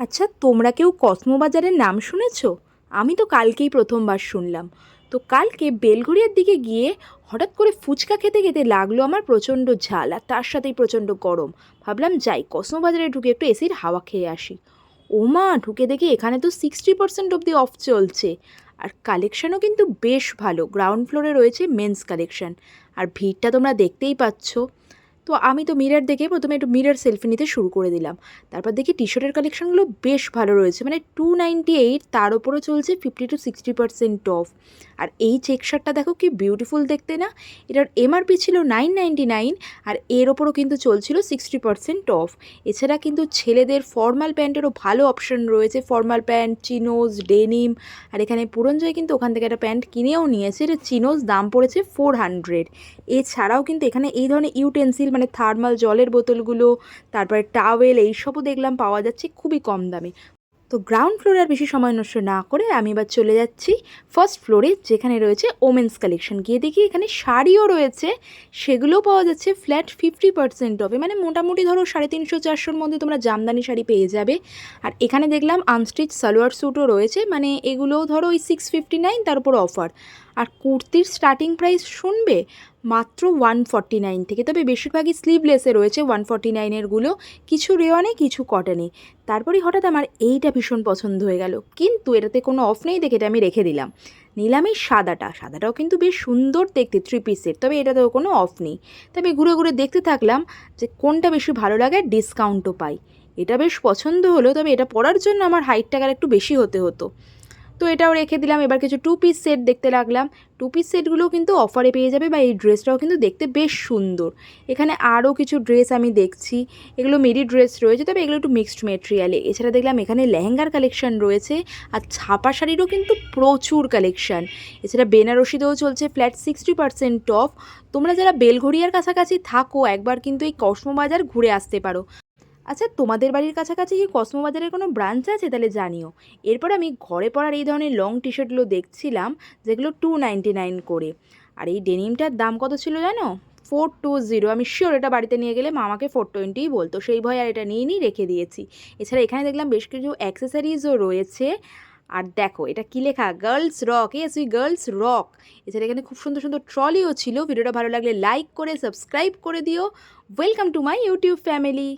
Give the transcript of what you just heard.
আচ্ছা তোমরা কেউ কসমো বাজারের নাম শুনেছ? আমি তো কালকেই প্রথমবার শুনলাম। তো কালকে বেলঘড়িয়ার দিকে গিয়ে হঠাৎ করে ফুচকা খেতে খেতে লাগল আমার প্রচণ্ড ঝাল আর তার সাথেই প্রচণ্ড গরম। ভাবলাম যাই কসমো বাজারে ঢুকে একটু এসির হাওয়া খেয়ে আসি। ওমা, ঢুকে দেখি এখানে তো সিক্সটি পার্সেন্ট অবধি অফ চলছে। আর কালেকশানও কিন্তু বেশ ভালো। গ্রাউন্ড ফ্লোরে রয়েছে মেন্স কালেকশন আর ভিড়টা তোমরা দেখতেই পাচ্ছ। তো আমি তো মিরর দেখে প্রথমে একটু মিরর সেলফি নিতে শুরু করে দিলাম। তারপর দেখি টি শার্টের কালেকশনগুলো বেশ ভালো রয়েছে। মানে টু নাইনটি এইট তার ওপরও চলছে fifty to sixty percent off আর এই চেক শার্টটা দেখো কি বিউটিফুল দেখতে না? এটার এমআরপি ছিল নাইন নাইনটি নাইন আর এর ওপরও কিন্তু চলছিল সিক্সটি পার্সেন্ট অফ এছাড়া কিন্তু ছেলেদের ফর্মাল প্যান্টেরও ভালো অপশন রয়েছে। ফর্মাল প্যান্ট চিনোজ ডেনিম আর এখানে পুরঞ্জয় কিন্তু ওখান থেকে একটা প্যান্ট কিনেও নিয়েছে। এটা চিনোজ দাম পড়েছে ফোর হান্ড্রেড এছাড়াও কিন্তু এখানে এই ধরনের ইউটেন্সিল মানে থার্মাল জলের বোতলগুলো, তারপরে টাওয়েল এইসবও দেখলাম পাওয়া যাচ্ছে খুবই কম দামে। তো গ্রাউন্ড ফ্লোরে আর বেশি সময় নষ্ট না করে আমি এবার চলে যাচ্ছি ফার্স্ট ফ্লোরে যেখানে রয়েছে ওমেন্স কালেকশন গিয়ে দেখি এখানে শাড়িও রয়েছে সেগুলোও পাওয়া যাচ্ছে ফ্ল্যাট ফিফটি পার্সেন্ট অফে মানে মোটামুটি ধরো সাড়ে তিনশো, চারশোর মধ্যে তোমরা জামদানি শাড়ি পেয়ে যাবে। আর এখানে দেখলাম আনস্টিচ সালোয়ার স্যুটও রয়েছে মানে এগুলোও ধরো ওই সিক্স ফিফটি নাইন তার উপর অফার আর কুর্তির স্টার্টিং প্রাইস শুনবে মাত্র ওয়ান ফর্টি নাইন থেকে। তবে বেশিরভাগই স্লিভলেসে রয়েছে ওয়ান ফর্টি নাইনেরগুলো কিছু রেওয়ানে, কিছু কটনে তারপরেই হঠাৎ আমার এইটা ভীষণ পছন্দ হয়ে গেল। কিন্তু এটাতে কোনো অফ নেই, দেখে এটা আমি রেখে দিলাম। নিলাম এই সাদাটা। সাদাটাও কিন্তু বেশ সুন্দর দেখতে থ্রি পিসের তবে এটাতেও কোনো অফ নেই। তবে ঘুরে ঘুরে দেখতে থাকলাম যে কোনটা বেশি ভালো লাগে ডিসকাউন্টও পাই। এটা বেশ পছন্দ হলো, তবে এটা পরার জন্য আমার হাইটটা একটু বেশি হতে হতো। তো এটাও রেখে দিলাম। এবার কিছু টু পিস সেট দেখতে লাগলাম। টু পিস সেটগুলোও কিন্তু অফারে পেয়ে যাবে বা এই ড্রেসটাও কিন্তু দেখতে বেশ সুন্দর। এখানে আরও কিছু ড্রেস আমি দেখছি। এগুলো মেরি ড্রেস রয়েছে, তবে এগুলো একটু মিক্সড মেটেরিয়ালে এছাড়া দেখলাম এখানে লেহেঙ্গার কালেকশন রয়েছে আর ছাপা শাড়িরও কিন্তু প্রচুর কালেকশন এছাড়া বেনারসিতেও চলছে ফ্ল্যাট সিক্সটি পার্সেন্ট অফ তোমরা যারা বেলঘড়িয়ার কাছাকাছি থাকো, একবার কিন্তু এই কসমো বাজার ঘুরে আসতে পারো। আচ্ছা তোমাদের বাড়ির কাছাকাছি কি কসমো বাজারের কোনো ব্রাঞ্চ আছে? তাহলে জানিও। এরপর আমি ঘরে পরার এই ধরনের লং টি শার্টগুলো দেখছিলাম, যেগুলো টু নাইনটি নাইন করে। আর এই ডেনিমটার দাম কত ছিল জানো? ফোর টু জিরো আমি শিওর এটা বাড়িতে নিয়ে গেলে মা আমাকে ফোর টোয়েন্টিই বলতো। সেই ভয় আর এটা নিয়ে নিই রেখে দিয়েছি। এছাড়া এখানে দেখলাম বেশ কিছু অ্যাক্সেসারিজও রয়েছে। আর দেখো, এটা কী লেখা? Girls rock as we girls rock এছাড়া এখানে খুব সুন্দর সুন্দর ট্রলিও ছিল। ভিডিওটা ভালো লাগলে লাইক করে সাবস্ক্রাইব করে দিও। Welcome to my YouTube family